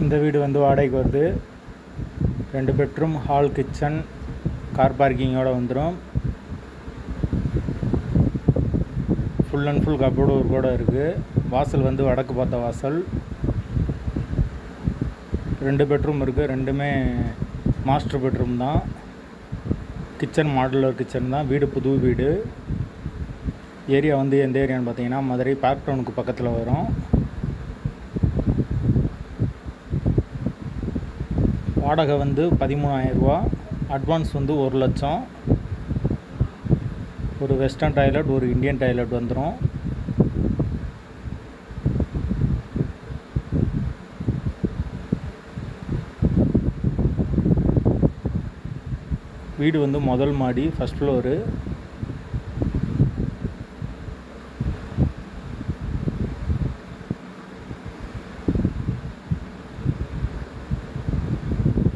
இந்த வீடு வந்து வாடகைக்கு வருது. ரெண்டு பெட்ரூம் ஹால் கிச்சன் கார் பார்க்கிங்கோட வந்துடும் ஃபுல் அண்ட் ஃபுல் கப்போர்டு ஒரு கூட இருக்குது வாசல் வந்து வடக்கு பார்த்த வாசல். ரெண்டு பெட்ரூம் இருக்குது ரெண்டுமே மாஸ்டர் பெட்ரூம் தான். கிச்சன் மாடுலர் கிச்சன் தான். வீடு புது வீடு. ஏரியா வந்து எந்த ஏரியான்னு பார்த்தீங்கன்னா மதுரை பார்க் டவுனுக்கு பக்கத்தில் வரும். வாடகை வந்து பதிமூணாயிரரூவா அட்வான்ஸ் வந்து ஒரு லட்சம். ஒரு வெஸ்டர்ன் டாய்லெட் ஒரு இந்தியன் டாய்லெட் வந்துடும் வீடு வந்து முதல் மாடி ஃபஸ்ட் ஃப்ளோரு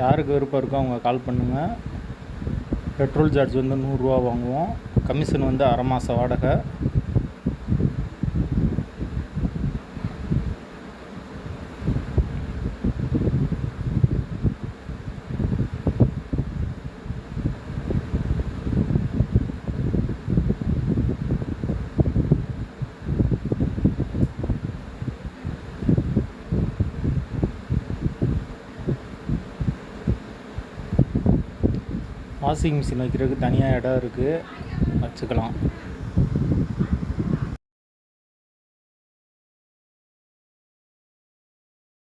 யாருக்கு விருப்பம் இருக்கோ அவங்க கால் பண்ணுங்கள் பெட்ரோல் சார்ஜ் வந்து நூறுரூவா வாங்குவோம். கமிஷன் வந்து அரை மாத வாடகை. வாஷிங் மிஷின் வைக்கிறதுக்கு தனியாக இடம் இருக்குது வச்சுக்கலாம்.